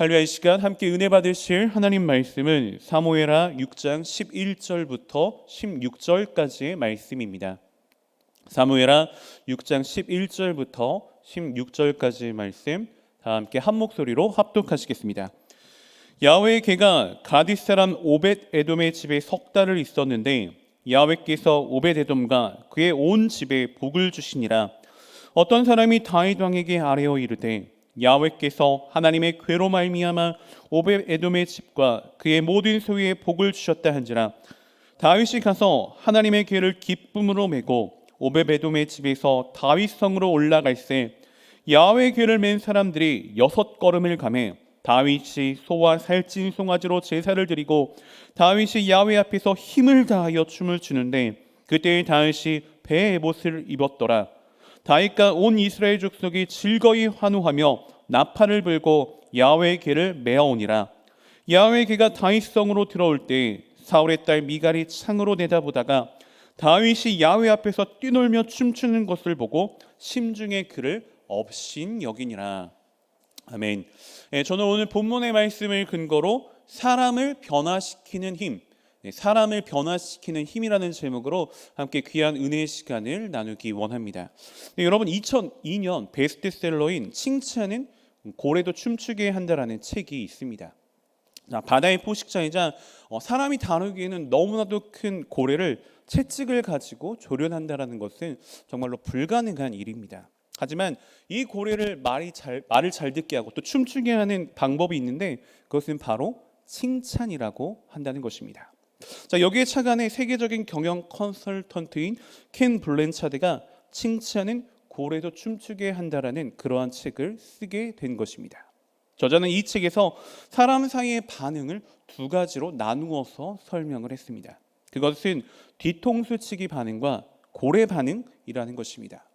할렐루야 이 시간 함께 은혜 받으실 하나님 말씀은 사무엘하 6장 11절부터 16절까지의 말씀입니다. 사무엘하 6장 11절부터 16절까지의 말씀 다 함께 한 목소리로 합독하시겠습니다. 야훼의 개가 가디스 사람 오벳 에돔의 집에 석 달을 있었는데 야훼께서 오벳 에돔과 그의 온 집에 복을 주시니라 어떤 사람이 다윗 왕에게 아뢰어 이르되 야훼께서 하나님의 괴로 말미암아 오벳 에돔의 집과 그의 모든 소유에 복을 주셨다 한지라. 다윗이 가서 하나님의 괴를 기쁨으로 메고 오벳 에돔의 집에서 다윗 성으로 올라갈새 야훼 괴를 맨 사람들이 여섯 걸음을 가매 다윗이 소와 살찐 송아지로 제사를 드리고 다윗이 야훼 앞에서 힘을 다하여 춤을 추는데 그때 다윗이 배의 옷을 입었더라 다윗과 온 이스라엘 족속이 즐거이 환호하며 나팔을 불고 야훼의 괴를 메어오니라 야훼의 괴가 다윗 성으로 들어올 때 사울의 딸 미갈이 창으로 내다보다가 다윗이 야훼 앞에서 뛰놀며 춤추는 것을 보고 심중에 그를 업신 여기니라 아멘. 예, 저는 오늘 본문의 말씀을 근거로 사람을 변화시키는 힘, 네, 사람을 변화시키는 힘이라는 제목으로 함께 귀한 은혜의 시간을 나누기 원합니다. 네, 여러분 2002년 베스트셀러인 칭찬은 고래도 춤추게 한다라는 책이 있습니다. 자, 바다의 포식자이자 어, 사람이 다루기에는 너무나도 큰 고래를 채찍을 가지고 조련한다라는 것은 정말로 불가능한 일입니다. 하지만 이 고래를 말이 잘 말을 잘 듣게 하고 또 춤추게 하는 방법이 있는데 그것은 바로 칭찬이라고 한다는 것입니다. 자 여기에 착안의 세계적인 경영 컨설턴트인 켄 블렌차드가 칭찬은 고래도 춤추게 한다라는 그러한 책을 쓰게 된 것입니다. 저자는 이 책에서 사람 사이의 반응을 두 가지로 나누어서 설명을 했습니다. 그것은 뒤통수 치기 반응과 고래 반응이라는 것입니다.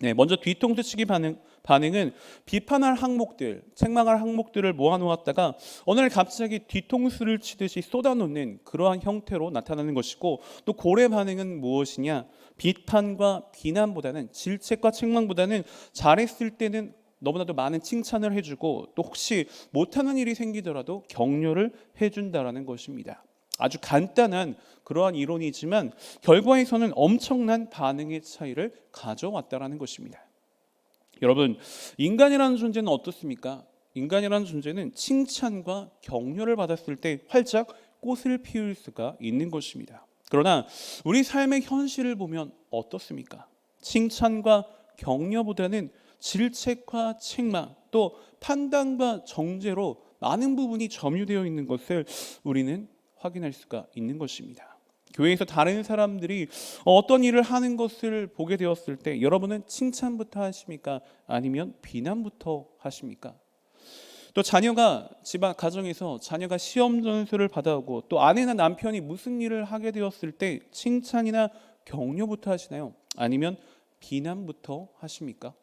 네, 먼저 뒤통수 치기 반응, 반응은 비판할 항목들, 책망할 항목들을 모아놓았다가 어느 날 갑자기 뒤통수를 치듯이 쏟아놓는 그러한 형태로 나타나는 것이고 또 고래 반응은 무엇이냐? 비판과 비난보다는 질책과 책망보다는 잘했을 때는 너무나도 많은 칭찬을 해주고 또 혹시 못하는 일이 생기더라도 격려를 해준다라는 것입니다. 아주 간단한 그러한 이론이지만 결과에서는 엄청난 반응의 차이를 가져왔다라는 것입니다. 여러분, 인간이라는 존재는 어떻습니까? 인간이라는 존재는 칭찬과 격려를 받았을 때 활짝 꽃을 피울 수가 있는 것입니다. 그러나 우리 삶의 현실을 보면 어떻습니까? 칭찬과 격려보다는 질책과 책망 또 판단과 정죄로 많은 부분이 점유되어 있는 것을 우리는 확인할 수가 있는 것입니다. 교회에서 다른 사람들이 어떤 일을 하는 것을 보게 되었을 때 여러분은 칭찬부터 하십니까? 아니면 비난부터 하십니까? 또 자녀가 집안 가정에서 자녀가 시험 점수를 받아오고 또 아내나 남편이 무슨 일을 하게 되었을 때 칭찬이나 격려부터 하시나요? 아니면 비난부터 하십니까?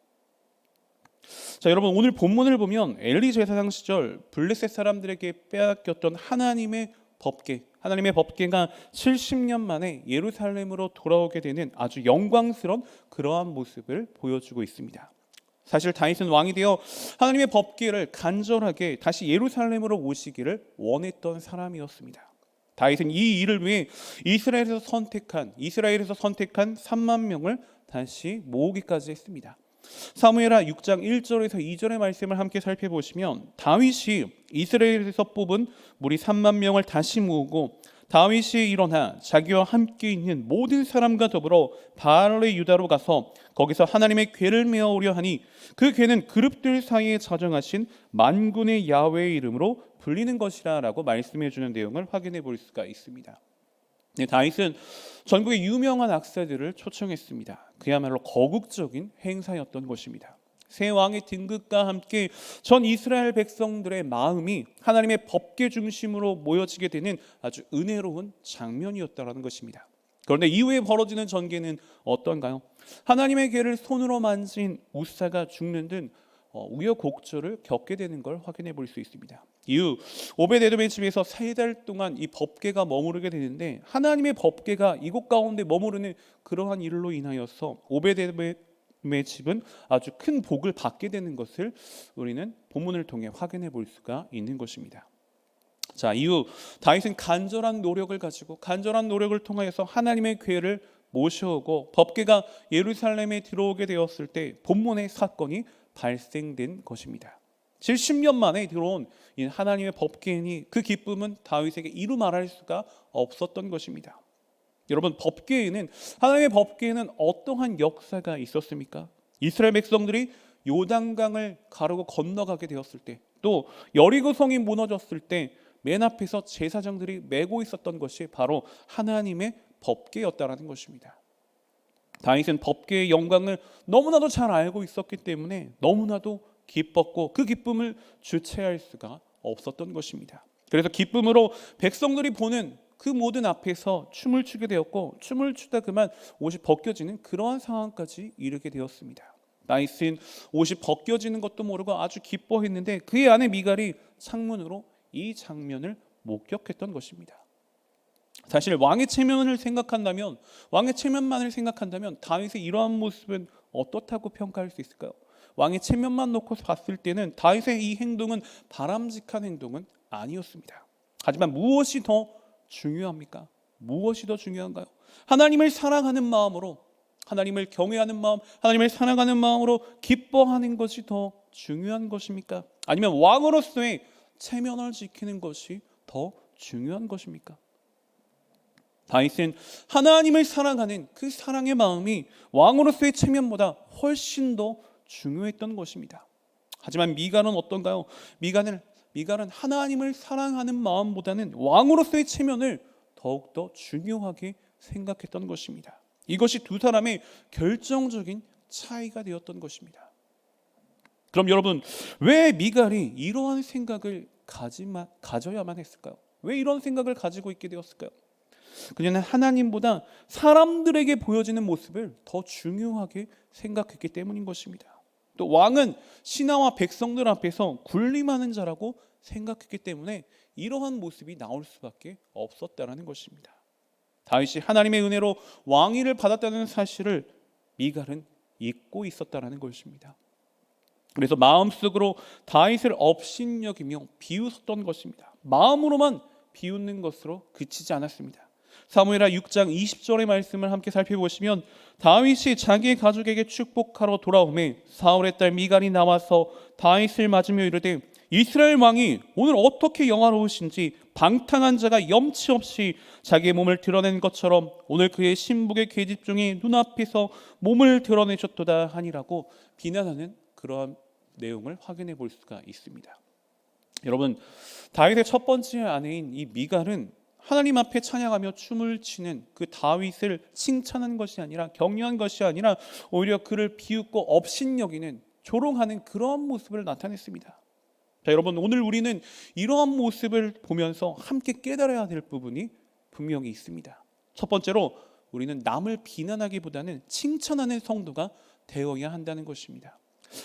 자, 여러분 오늘 본문을 보면 엘리 제사장 시절 블레셋 사람들에게 빼앗겼던 하나님의 법계, 하나님의 법계가 70년 만에 예루살렘으로 돌아오게 되는 아주 영광스러운 그러한 모습을 보여주고 있습니다. 사실 다윗은 왕이 되어 하나님의 법계를 간절하게 다시 예루살렘으로 오시기를 원했던 사람이었습니다. 다윗은 이 일을 위해 이스라엘에서 선택한 이스라엘에서 선택한 3만 명을 다시 모으기까지 했습니다. 사무엘하 6장 1절에서 2절의 말씀을 함께 살펴보시면 다윗이 이스라엘에서 뽑은 무리 3만 명을 다시 모으고 다윗이 일어나 자기와 함께 있는 모든 사람과 더불어 바알의 유다로 가서 거기서 하나님의 괴를 메어오려 하니 그 괴는 그룹들 사이에 자정하신 만군의 야훼의 이름으로 불리는 것이라라고 말씀해 주는 내용을 확인해 볼 수가 있습니다. 네, 다윗은 전국의 유명한 악사들을 초청했습니다. 그야말로 거국적인 행사였던 것입니다. 새 왕의 등극과 함께 전 이스라엘 백성들의 마음이 하나님의 법계 중심으로 모여지게 되는 아주 은혜로운 장면이었다라는 것입니다. 그런데 이후에 벌어지는 전개는 어떤가요? 하나님의 괴를 손으로 만진 우사가 죽는 등 어, 우여곡절을 겪게 되는 걸 확인해 볼 수 있습니다. 이후 오베데돔의 집에서 세 달 동안 이 법계가 머무르게 되는데 하나님의 법계가 이곳 가운데 머무르는 그러한 일로 인하여서 오베데돔의 집은 아주 큰 복을 받게 되는 것을 우리는 본문을 통해 확인해 볼 수가 있는 것입니다. 자, 이후 다윗은 간절한 노력을 가지고 간절한 노력을 통하여서 하나님의 괴를 모셔오고 법궤가 예루살렘에 들어오게 되었을 때 본문의 사건이 발생된 것입니다. 70년 만에 들어온 이 하나님의 법궤니 그 기쁨은 다윗에게 이루 말할 수가 없었던 것입니다. 여러분 법궤에는 하나님의 법궤에는 어떠한 역사가 있었습니까? 이스라엘 백성들이 요단강을 가르고 건너가게 되었을 때 또 여리고 성이 무너졌을 때 맨 앞에서 제사장들이 메고 있었던 것이 바로 하나님의 법궤였다라는 것입니다. 다윗은 법궤의 영광을 너무나도 잘 알고 있었기 때문에 너무나도 기뻤고 그 기쁨을 주체할 수가 없었던 것입니다. 그래서 기쁨으로 백성들이 보는 그 모든 앞에서 춤을 추게 되었고 춤을 추다 그만 옷이 벗겨지는 그러한 상황까지 이르게 되었습니다. 다윗은 옷이 벗겨지는 것도 모르고 아주 기뻐했는데 그의 아내 미갈이 창문으로 이 장면을 목격했던 것입니다. 사실 왕의 체면을 생각한다면 왕의 체면만을 생각한다면 다윗의 이러한 모습은 어떻다고 평가할 수 있을까요? 왕의 체면만 놓고 봤을 때는 다윗의 이 행동은 바람직한 행동은 아니었습니다. 하지만 무엇이 더 중요합니까? 무엇이 더 중요한가요? 하나님을 사랑하는 마음으로 하나님을 경외하는 마음, 하나님을 사랑하는 마음으로 기뻐하는 것이 더 중요한 것입니까? 아니면 왕으로서의 체면을 지키는 것이 더 중요한 것입니까? 다윗은 하나님을 사랑하는 그 사랑의 마음이 왕으로서의 체면보다 훨씬 더 중요했던 것입니다. 하지만 미갈은 어떤가요? 미갈은 미갈은 하나님을 사랑하는 마음보다는 왕으로서의 체면을 더욱 더 중요하게 생각했던 것입니다. 이것이 두 사람의 결정적인 차이가 되었던 것입니다. 그럼 여러분 왜 미갈이 이러한 생각을 가지만 가져야만 했을까요? 왜 이런 생각을 가지고 있게 되었을까요? 그녀는 하나님보다 사람들에게 보여지는 모습을 더 중요하게 생각했기 때문인 것입니다. 또 왕은 신하와 백성들 앞에서 군림하는 자라고 생각했기 때문에 이러한 모습이 나올 수밖에 없었다라는 것입니다. 다윗이 하나님의 은혜로 왕위를 받았다는 사실을 미갈은 잊고 있었다라는 것입니다. 그래서 마음속으로 다윗을 업신여기며 비웃었던 것입니다. 마음으로만 비웃는 것으로 그치지 않았습니다. 사무엘하 6장 20절의 말씀을 함께 살펴보시면 다윗이 자기의 가족에게 축복하러 돌아오매 사울의 딸 미갈이 나와서 다윗을 맞으며 이르되 이스라엘 왕이 오늘 어떻게 영화로우신지 방탕한 자가 염치 없이 자기의 몸을 드러낸 것처럼 오늘 그의 신복의 계집 중에 눈앞에서 몸을 드러내셨도다 하니라고 비난하는 그러한 내용을 확인해 볼 수가 있습니다. 여러분 다윗의 첫 번째 아내인 이 미갈은 하나님 앞에 찬양하며 춤을 추는 그 다윗을 칭찬한 것이 아니라 격려한 것이 아니라 오히려 그를 비웃고 업신여기는 조롱하는 그러한 모습을 나타냈습니다. 자, 여러분 오늘 우리는 이러한 모습을 보면서 함께 깨달아야 될 부분이 분명히 있습니다. 첫 번째로 우리는 남을 비난하기보다는 칭찬하는 성도가 되어야 한다는 것입니다.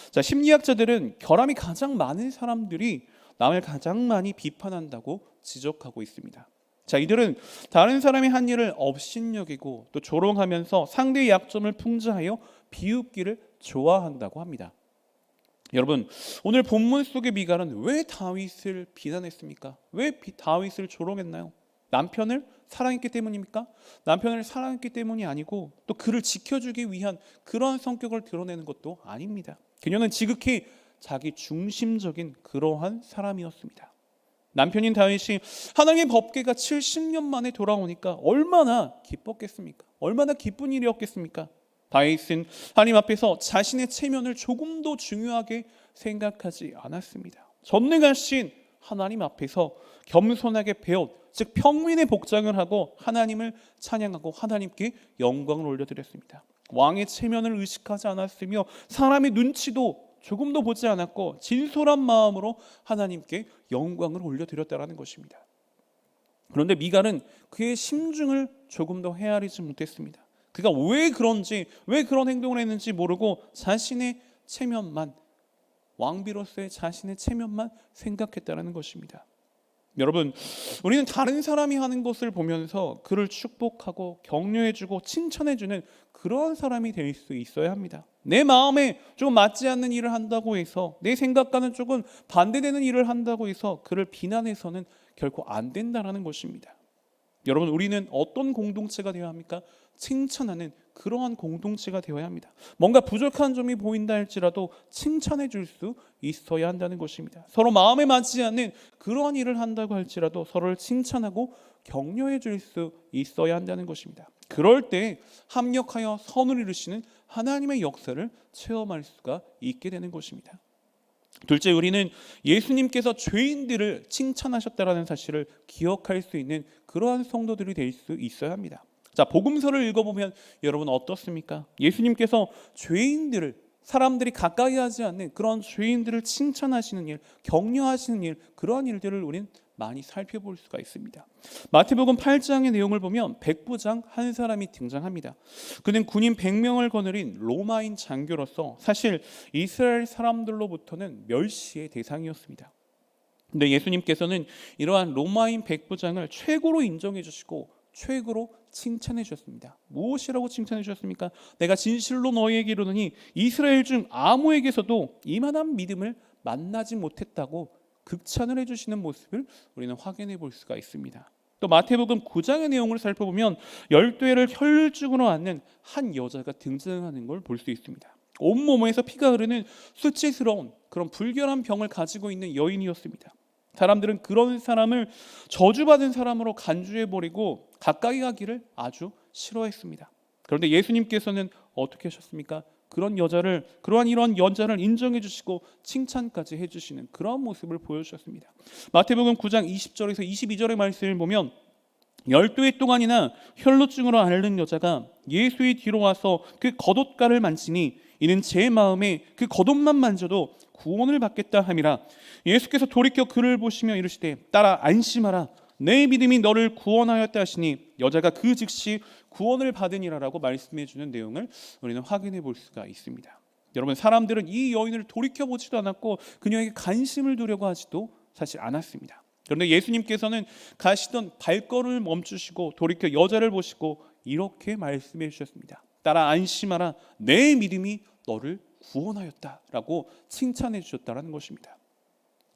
자, 심리학자들은 결함이 가장 많은 사람들이 남을 가장 많이 비판한다고 지적하고 있습니다. 자, 이들은 다른 사람이 한 일을 업신여기고 또 조롱하면서 상대의 약점을 풍자하여 비웃기를 좋아한다고 합니다. 여러분, 오늘 본문 속의 미갈은 왜 다윗을 비난했습니까? 왜 비- 다윗을 조롱했나요? 남편을 사랑했기 때문입니까? 남편을 사랑했기 때문이 아니고 또 그를 지켜주기 위한 그러한 성격을 드러내는 것도 아닙니다. 그녀는 지극히 자기 중심적인 그러한 사람이었습니다. 남편인 다윗이 하나님의 법궤가 70년 만에 돌아오니까 얼마나 기뻤겠습니까? 얼마나 기쁜 일이었겠습니까? 다윗은 하나님 앞에서 자신의 체면을 조금도 중요하게 생각하지 않았습니다. 전능하신 하나님 앞에서 겸손하게 배웠 즉 평민의 복장을 하고 하나님을 찬양하고 하나님께 영광을 올려드렸습니다. 왕의 체면을 의식하지 않았으며 사람의 눈치도 조금도 보지 않았고 진솔한 마음으로 하나님께 영광을 올려드렸다라는 것입니다. 그런데 미갈은 그의 심중을 조금 더 헤아리지 못했습니다. 그가 왜 그런지 왜 그런 행동을 했는지 모르고 자신의 체면만 왕비로서의 자신의 체면만 생각했다라는 것입니다. 여러분, 우리는 다른 사람이 하는 것을 보면서 그를 축복하고 격려해주고 칭찬해주는 그러한 사람이 될 수 있어야 합니다. 내 마음에 조금 맞지 않는 일을 한다고 해서 내 생각과는 조금 반대되는 일을 한다고 해서 그를 비난해서는 결코 안 된다라는 것입니다. 여러분 우리는 어떤 공동체가 되어야 합니까? 칭찬하는 그러한 공동체가 되어야 합니다. 뭔가 부족한 점이 보인다 할지라도 칭찬해 줄 수 있어야 한다는 것입니다. 서로 마음에 맞지 않는 그러한 일을 한다고 할지라도 서로를 칭찬하고 격려해 줄 수 있어야 한다는 것입니다. 그럴 때 합력하여 선을 이루시는 하나님의 역사를 체험할 수가 있게 되는 것입니다. 둘째, 우리는 예수님께서 죄인들을 칭찬하셨다라는 사실을 기억할 수 있는 그러한 성도들이 될 수 있어야 합니다. 자, 복음서를 읽어보면 여러분 어떻습니까? 예수님께서 죄인들을 사람들이 가까이 하지 않는 그런 죄인들을 칭찬하시는 일, 격려하시는 일, 그러한 일들을 우리는 많이 살펴볼 수가 있습니다. 마태복음 8장의 내용을 보면 백부장 한 사람이 등장합니다. 그는 군인 100명을 거느린 로마인 장교로서 사실 이스라엘 사람들로부터는 멸시의 대상이었습니다. 근데 예수님께서는 이러한 로마인 백부장을 최고로 인정해 주시고 최고로 칭찬해 주셨습니다. 무엇이라고 칭찬해 주셨습니까? 내가 진실로 너희에게 이르노니 이스라엘 중 아무에게서도 이만한 믿음을 만나지 못했다고 극찬을 해주시는 모습을 우리는 확인해 볼 수가 있습니다. 또 마태복음 9장의 내용을 살펴보면 열뇌를 혈증으로 앓는 한 여자가 등장하는 걸 볼 수 있습니다. 온 몸에서 피가 흐르는 수치스러운 그런 불결한 병을 가지고 있는 여인이었습니다. 사람들은 그런 사람을 저주받은 사람으로 간주해 버리고 가까이 가기를 아주 싫어했습니다. 그런데 예수님께서는 어떻게 하셨습니까? 그런 여자를 그러한 이러한 여자를 인정해 주시고 칭찬까지 해 주시는 그러한 모습을 보여 주셨습니다. 마태복음 9장 20절에서 22절의 말씀을 보면 열두 해 동안이나 혈루증으로 앓는 여자가 예수의 뒤로 와서 그 겉옷가를 만지니 이는 제 마음에 그 겉옷만 만져도 구원을 받겠다 함이라 예수께서 돌이켜 그를 보시며 이르시되 따라 안심하라 내 믿음이 너를 구원하였다 하시니 여자가 그 즉시 구원을 받으니라라고 말씀해 주는 내용을 우리는 확인해 볼 수가 있습니다. 여러분 사람들은 이 여인을 돌이켜 보지도 않았고 그녀에게 관심을 두려고 하지도 사실 않았습니다. 그런데 예수님께서는 가시던 발걸음을 멈추시고 돌이켜 여자를 보시고 이렇게 말씀해 주셨습니다. 따라 안심하라 내 믿음이 너를 구원하였다라고 칭찬해 주셨다라는 것입니다.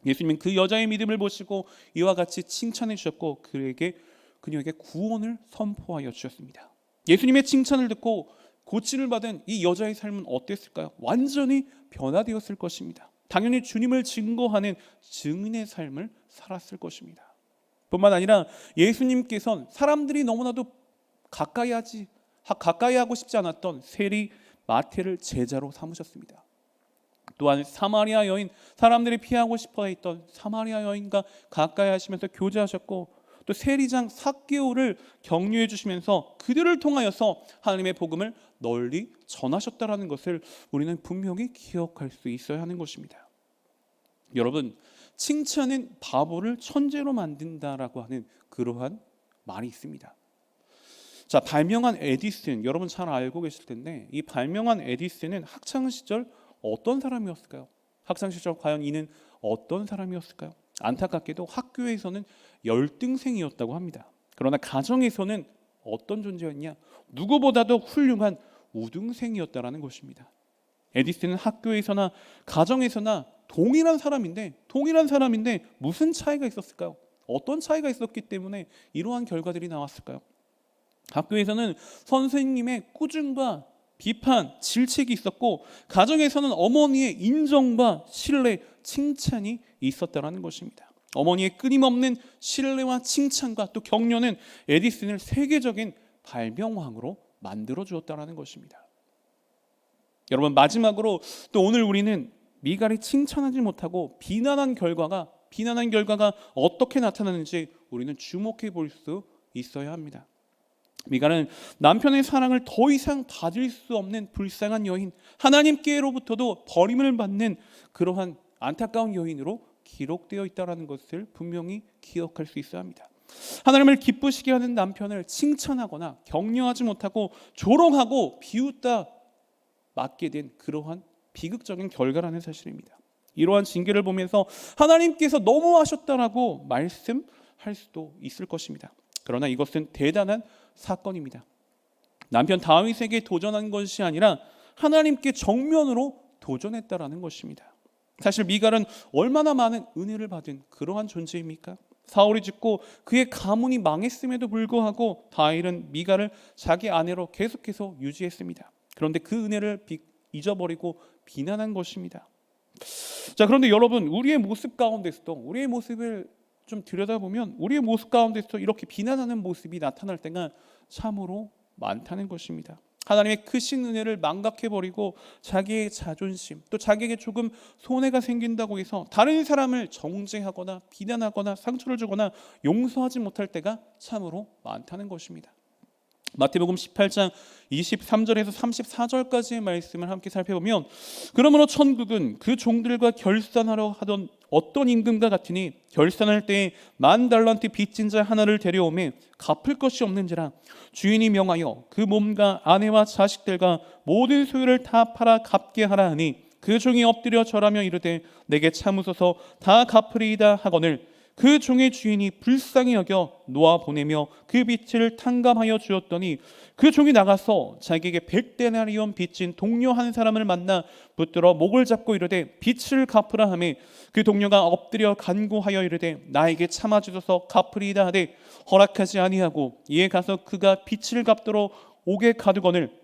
예수님은 그 여자의 믿음을 보시고 이와 같이 칭찬해 주셨고 그에게 그녀에게 구원을 선포하여 주셨습니다. 예수님의 칭찬을 듣고 고침을 받은 이 여자의 삶은 어땠을까요? 완전히 변화되었을 것입니다. 당연히 주님을 증거하는 증인의 삶을 살았을 것입니다. 뿐만 아니라 예수님께서는 사람들이 너무나도 가까이 하지 가까이 하고 싶지 않았던 세리 마태를 제자로 삼으셨습니다. 또한 사마리아 여인 사람들이 피하고 싶어 했던 사마리아 여인과 가까이 하시면서 교제하셨고 또 세리장 삭개오를 격려해 주시면서 그들을 통하여서 하나님의 복음을 널리 전하셨다라는 것을 우리는 분명히 기억할 수 있어야 하는 것입니다. 여러분 칭찬은 바보를 천재로 만든다라고 하는 그러한 말이 있습니다. 자 발명한 에디슨 여러분 잘 알고 계실 텐데 이 발명한 에디슨은 학창 시절 어떤 사람이었을까요? 학창 시절 과연 이는 어떤 사람이었을까요? 안타깝게도 학교에서는 열등생이었다고 합니다. 그러나 가정에서는 어떤 존재였냐? 누구보다도 훌륭한 우등생이었다라는 것입니다. 에디슨은 학교에서나 가정에서나 동일한 사람인데 동일한 사람인데 무슨 차이가 있었을까요? 어떤 차이가 있었기 때문에 이러한 결과들이 나왔을까요? 학교에서는 선생님의 꾸준과 비판, 질책이 있었고 가정에서는 어머니의 인정과 신뢰, 칭찬이 있었다라는 것입니다. 어머니의 끊임없는 신뢰와 칭찬과 또 격려는 에디슨을 세계적인 발명왕으로 만들어 주었다라는 것입니다. 여러분 마지막으로 또 오늘 우리는 미갈이 칭찬하지 못하고 비난한 결과가 비난한 결과가 어떻게 나타나는지 우리는 주목해 볼 수 있어야 합니다. 미가는 남편의 사랑을 더 이상 받을 수 없는 불쌍한 여인, 하나님께로부터도 버림을 받는 그러한 안타까운 여인으로 기록되어 있다라는 것을 분명히 기억할 수 있어야 합니다. 하나님을 기쁘시게 하는 남편을 칭찬하거나 격려하지 못하고 조롱하고 비웃다 맞게 된 그러한 비극적인 결과라는 사실입니다. 이러한 징계를 보면서 하나님께서 너무하셨다라고 말씀할 수도 있을 것입니다. 그러나 이것은 대단한 사건입니다. 남편 다윗에게 도전한 것이 아니라 하나님께 정면으로 도전했다라는 것입니다. 사실 미갈은 얼마나 많은 은혜를 받은 그러한 존재입니까? 사울이 죽고 그의 가문이 망했음에도 불구하고 다윗은 미갈을 자기 아내로 계속해서 유지했습니다. 그런데 그 은혜를 비- 잊어버리고 비난한 것입니다. 자, 그런데 여러분, 우리의 모습 가운데서도 우리의 모습을 좀 들여다보면 우리의 모습 가운데서도 이렇게 비난하는 모습이 나타날 때가 참으로 많다는 것입니다. 하나님의 크신 은혜를 망각해버리고 자기의 자존심 또 자기에게 조금 손해가 생긴다고 해서 다른 사람을 정죄하거나 비난하거나 상처를 주거나 용서하지 못할 때가 참으로 많다는 것입니다. 마태복음 18장 23절에서 34절까지의 말씀을 함께 살펴보면 그러므로 천국은 그 종들과 결산하려 하던 어떤 임금과 같으니 결산할 때에 만 달란트 빚진 자 하나를 데려오매 갚을 것이 없는지라. 주인이 명하여 그 몸과 아내와 자식들과 모든 소유를 다 팔아 갚게 하라 하니 그 종이 엎드려 절하며 이르되 내게 참으소서 다 갚으리이다 하거늘 그 종의 주인이 불쌍히 여겨 놓아 보내며 그 빚을 탕감하여 주었더니 그 종이 나가서 자기에게 백데나리온 빚진 동료 한 사람을 만나 붙들어 목을 잡고 이르되 빚을 갚으라 하매 그 동료가 엎드려 간구하여 이르되 나에게 참아 주소서 갚으리이다 하되 허락하지 아니하고 이에 가서 그가 빚을 갚도록 옥에 가두거늘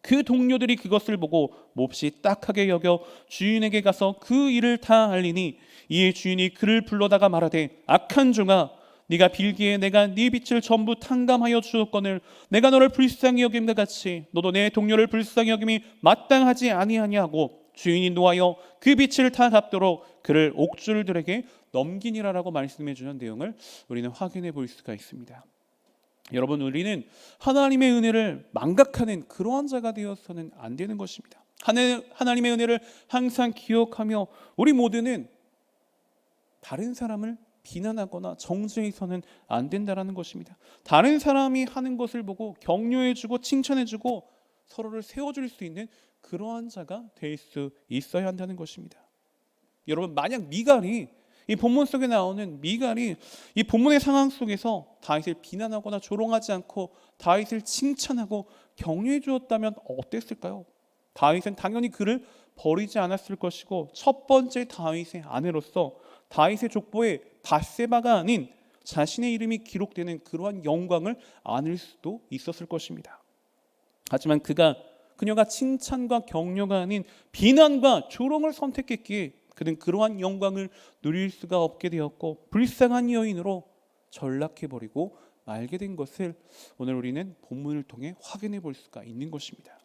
그 동료들이 그것을 보고 몹시 딱하게 여겨 주인에게 가서 그 일을 다 알리니 이에 주인이 그를 불러다가 말하되 악한 종아 네가 빌기에 내가 네 빚을 전부 탕감하여 주었거늘 내가 너를 불쌍히 여김과 같이 너도 내 동료를 불쌍히 여김이 마땅하지 아니하냐고 주인이 노하여 그 빚을 다 갚도록 그를 옥줄들에게 넘기니라라고 말씀해 주는 내용을 우리는 확인해 볼 수가 있습니다. 여러분 우리는 하나님의 은혜를 망각하는 그러한 자가 되어서는 안 되는 것입니다. 하나- 하나님의 은혜를 항상 기억하며 우리 모두는 다른 사람을 비난하거나 정죄해서는 안 된다라는 것입니다. 다른 사람이 하는 것을 보고 격려해주고 칭찬해주고 서로를 세워줄 수 있는 그러한 자가 될 수 있어야 한다는 것입니다. 여러분 만약 미갈이 이 본문 속에 나오는 미갈이 이 본문의 상황 속에서 다윗을 비난하거나 조롱하지 않고 다윗을 칭찬하고 격려해 주었다면 어땠을까요? 다윗은 당연히 그를 버리지 않았을 것이고 첫 번째 다윗의 아내로서 다윗의 족보에 바세바가 아닌 자신의 이름이 기록되는 그러한 영광을 안을 수도 있었을 것입니다. 하지만 그가 그녀가 칭찬과 격려가 아닌 비난과 조롱을 선택했기에 그는 그러한 영광을 누릴 수가 없게 되었고 불쌍한 여인으로 전락해 버리고 말게 된 것을 오늘 우리는 본문을 통해 확인해 볼 수가 있는 것입니다.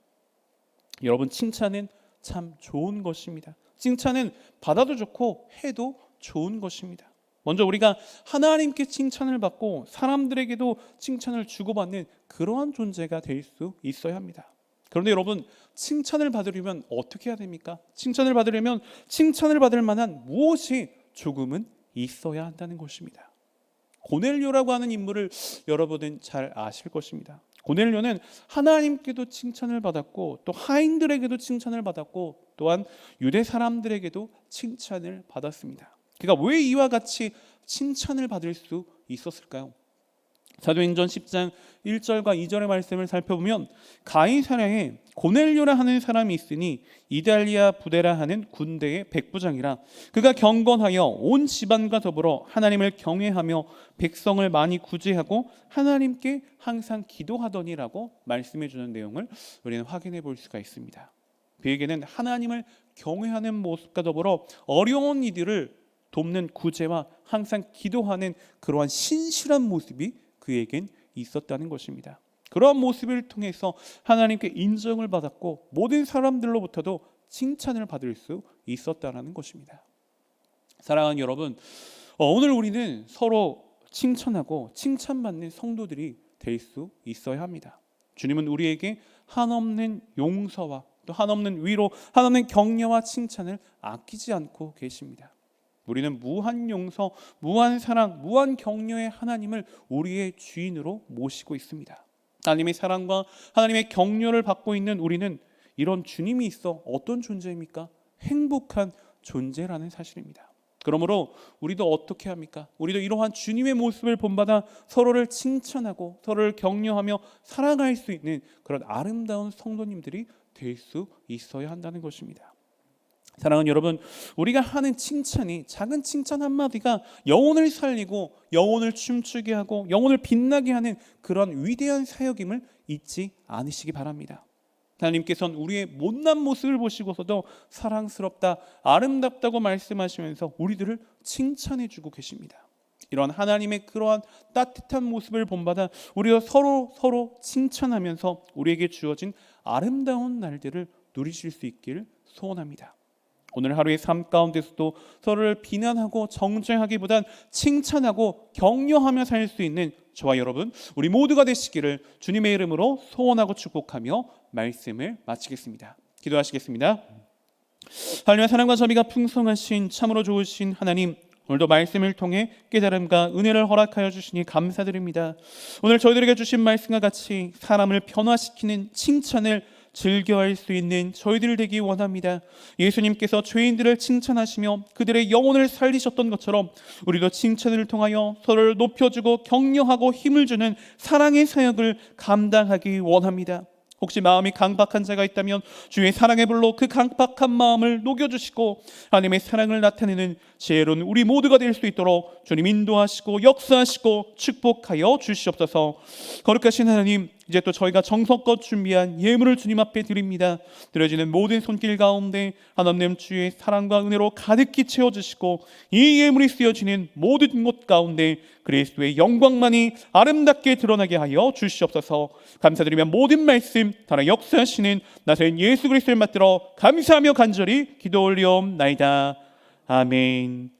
여러분 칭찬은 참 좋은 것입니다. 칭찬은 받아도 좋고 해도 좋은 것입니다. 먼저 우리가 하나님께 칭찬을 받고 사람들에게도 칭찬을 주고받는 그러한 존재가 될 수 있어야 합니다. 그런데 여러분 칭찬을 받으려면 어떻게 해야 됩니까? 칭찬을 받으려면 칭찬을 받을 만한 무엇이 조금은 있어야 한다는 것입니다. 고넬료라고 하는 인물을 여러분은 잘 아실 것입니다. 고넬료는 하나님께도 칭찬을 받았고 또 하인들에게도 칭찬을 받았고 또한 유대 사람들에게도 칭찬을 받았습니다. 그러니까 왜 이와 같이 칭찬을 받을 수 있었을까요? 사도행전 10장 1절과 2절의 말씀을 살펴보면 가이사랴에 고넬료라 하는 사람이 있으니 이달리아 부대라 하는 군대의 백부장이라 그가 경건하여 온 집안과 더불어 하나님을 경외하며 백성을 많이 구제하고 하나님께 항상 기도하더니라고 말씀해 주는 내용을 우리는 확인해 볼 수가 있습니다. 그에게는 하나님을 경외하는 모습과 더불어 어려운 이들을 돕는 구제와 항상 기도하는 그러한 신실한 모습이 그에겐 있었다는 것입니다. 그러한 모습을 통해서 하나님께 인정을 받았고 모든 사람들로부터도 칭찬을 받을 수 있었다는 것입니다. 사랑하는 여러분, 어, 오늘 우리는 서로 칭찬하고 칭찬받는 성도들이 될 수 있어야 합니다. 주님은 우리에게 한없는 용서와 또 한없는 위로, 한없는 격려와 칭찬을 아끼지 않고 계십니다. 우리는 무한 용서, 무한 사랑, 무한 격려의 하나님을 우리의 주인으로 모시고 있습니다. 하나님의 사랑과 하나님의 격려를 받고 있는 우리는 이런 주님이 있어 어떤 존재입니까? 행복한 존재라는 사실입니다. 그러므로 우리도 어떻게 합니까? 우리도 이러한 주님의 모습을 본받아 서로를 칭찬하고 서로를 격려하며 살아갈 수 있는 그런 아름다운 성도님들이 될 수 있어야 한다는 것입니다. 사랑하는 여러분, 우리가 하는 칭찬이 작은 칭찬 한마디가 영혼을 살리고 영혼을 춤추게 하고 영혼을 빛나게 하는 그런 위대한 사역임을 잊지 않으시기 바랍니다. 하나님께서는 우리의 못난 모습을 보시고서도 사랑스럽다, 아름답다고 말씀하시면서 우리들을 칭찬해 주고 계십니다. 이런 하나님의 그러한 따뜻한 모습을 본받아 우리가 서로 서로 칭찬하면서 우리에게 주어진 아름다운 날들을 누리실 수 있기를 소원합니다. 오늘 하루의 삶 가운데서도 서로를 비난하고 정죄하기보단 칭찬하고 격려하며 살 수 있는 저와 여러분 우리 모두가 되시기를 주님의 이름으로 소원하고 축복하며 말씀을 마치겠습니다. 기도하시겠습니다. 하나님의 사랑과 자비가 풍성하신 참으로 좋으신 하나님 오늘도 말씀을 통해 깨달음과 은혜를 허락하여 주시니 감사드립니다. 오늘 저희들에게 주신 말씀과 같이 사람을 변화시키는 칭찬을 즐겨할 수 있는 저희들 되기 원합니다. 예수님께서 죄인들을 칭찬하시며 그들의 영혼을 살리셨던 것처럼 우리도 칭찬을 통하여 서로를 높여주고 격려하고 힘을 주는 사랑의 사역을 감당하기 원합니다. 혹시 마음이 강박한 자가 있다면 주의 사랑의 불로 그 강박한 마음을 녹여주시고 하나님의 사랑을 나타내는 지혜로운 우리 모두가 될 수 있도록 주님 인도하시고 역사하시고 축복하여 주시옵소서 거룩하신 하나님 이제 또 저희가 정성껏 준비한 예물을 주님 앞에 드립니다. 드려지는 모든 손길 가운데 하나님 주의 사랑과 은혜로 가득히 채워주시고 이 예물이 쓰여지는 모든 곳 가운데 그리스도의 영광만이 아름답게 드러나게 하여 주시옵소서. 감사드리며 모든 말씀 다른 역사하시는 나사인 예수 그리스도를 맞들어 감사하며 간절히 기도 올리옵나이다. 아멘